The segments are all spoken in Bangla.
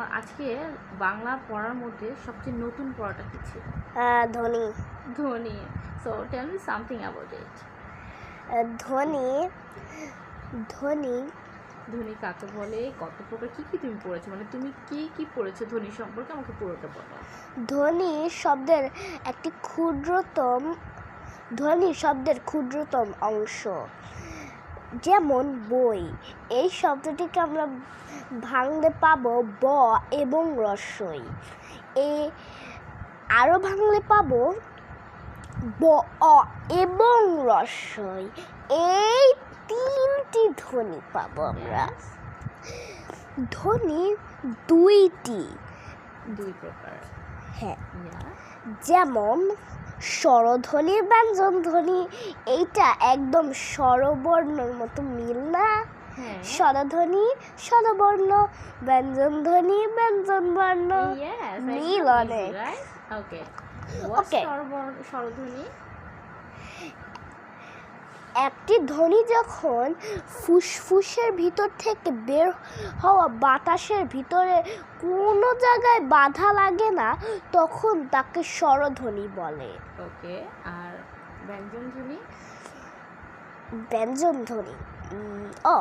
তোমার আজকে বাংলা পড়ার মধ্যে সবচেয়ে নতুন পড়াটা কি ছিল? আহ, Dhwani Dhwani so tell me something about it ah, Dhwani Dhwani Dhwani কাকে বলে? কত প্রকার কি কি তুমি পড়েছো? মানে তুমি কি কি পড়েছো ধ্বনি সম্পর্কে? আমাকে পুরোটা বলো। ধ্বনি শব্দের একটি ক্ষুদ্রতম ধ্বনি শব্দের ক্ষুদ্রতম অংশ। যেমন বই। এই শব্দটিকে আমরা ভাঙলে পাব ব এবং রস্বই এ আরও ভাঙলে পাব ব অ এবং রস্বই এই তিনটি ধ্বনি পাবো আমরা। ধ্বনি দুইটি। দুই প্রকার। হ্যাঁ। যেমন স্বরধ্বনি ব্যঞ্জন ধ্বনি এইটা একদম স্বরবর্ণর মতো মিল না। স্বরধ্বনি স্বরবর্ণ ব্যঞ্জন ধ্বনি ব্যঞ্জন বর্ণ Yes, মিল অনেক। স্বরবর্ণ স্বরধ্বনি? একটি ধ্বনি যখন ফুসফুসের ভিতর থেকে বের হওয়া বাতাসের ভিতরে কোনো জায়গায় বাধা লাগে না তখন তাকে স্বরধ্বনি বলে। ওকে আর ব্যঞ্জন ধ্বনি ব্যঞ্জন ধ্বনি ও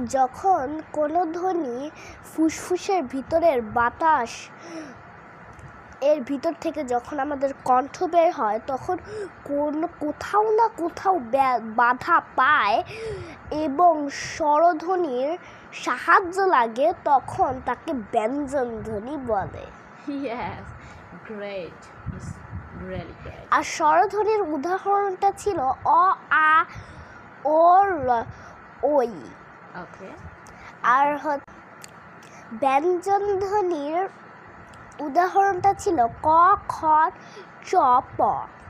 যখন কোনো ধ্বনি ফুসফুসের ভিতরের বাতাস এর ভিতর থেকে যখন আমাদের কণ্ঠ বের হয় তখন কোন কোথাও না কোথাও বাধা পায় এবং স্বরধ্বনির সাহায্য লাগে তখন তাকে ব্যঞ্জন ধ্বনি বলে। আর স্বরধ্বনির উদাহরণটা ছিল অ আ ও র, ওই ওকে। আর ব্যঞ্জন ধ্বনির উদাহরণটা ছিল ক খ চ প।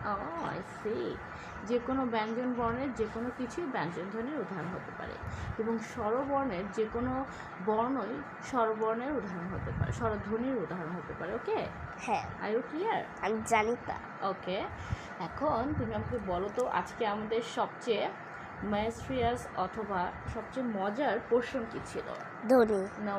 ও যে কোনো ব্যঞ্জন বর্ণের যে কোনো কিছুই ব্যঞ্জন ধ্বনির উদাহরণ হতে পারে। এবং স্বরবর্ণের যে কোনো বর্ণই স্বরবর্ণের উদাহরণ হতে পারে স্বরধ্বনির উদাহরণ হতে পারে ওকে? হ্যাঁ। আর ইউ ক্লিয়ার আমি জানি তা। ওকে। এখন তুমি আমাকে বলো তো আজকে আমাদের সবচেয়ে ম্যাস্ট্রিয়াস অথবা সবচেয়ে মজার পোর্শন কি ছিল? ধ্বনি নো